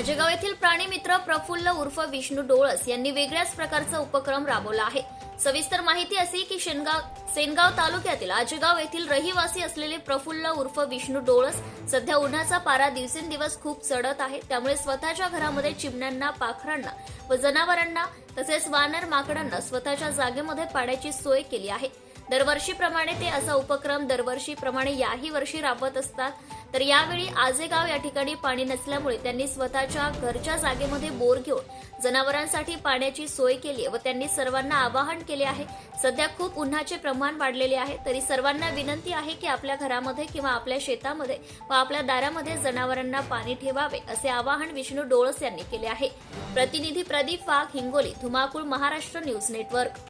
माझेगाव येथील प्राणी मित्र प्रफुल्ल उर्फ विष्णू डोळस यांनी वेगळ्याच प्रकारचा उपक्रम राबवला आहे. सविस्तर माहिती अशी की शेनगाव सेनगाव तालुक्यातील आजेगाव येथील रहिवासी असलेले प्रफुल्ल उर्फ विष्णू डोळस सध्या उन्हाचा पारा दिवसेंदिवस खूप चढत आहे. त्यामुळे स्वतःच्या घरामध्ये चिमण्यांना पाखरांना व जनावरांना तसेच वानर माकडांना स्वतःच्या जागेमध्ये पाण्याची सोय केली आहे. दरवर्षीप्रमाणे ते असा उपक्रम दरवर्षीप्रमाणे याही वर्षी राबवत असतात. तर यावेळी आजेगाव या ठिकाणी पाणी नसल्यामुळे त्यांनी स्वतःच्या घरच्या जागेमध्ये बोर घेऊन जनावरांसाठी पाण्याची सोय केली व त्यांनी सर्वांना आवाहन केले आहे. सध्या खूप उन्हाचे प्रमाण वाढलेले आहे. तरी सर्वांना विनंती आहे की आपल्या घरामध्ये किंवा आपल्या शेतामध्ये व आपल्या दारामध्ये जनावरांना पाणी ठेवावे असे आवाहन विष्णू डोळस यांनी केले आहे. प्रतिनिधी प्रदीप वाघ हिंगोली धुमाकूळ महाराष्ट्र न्यूज नेटवर्क.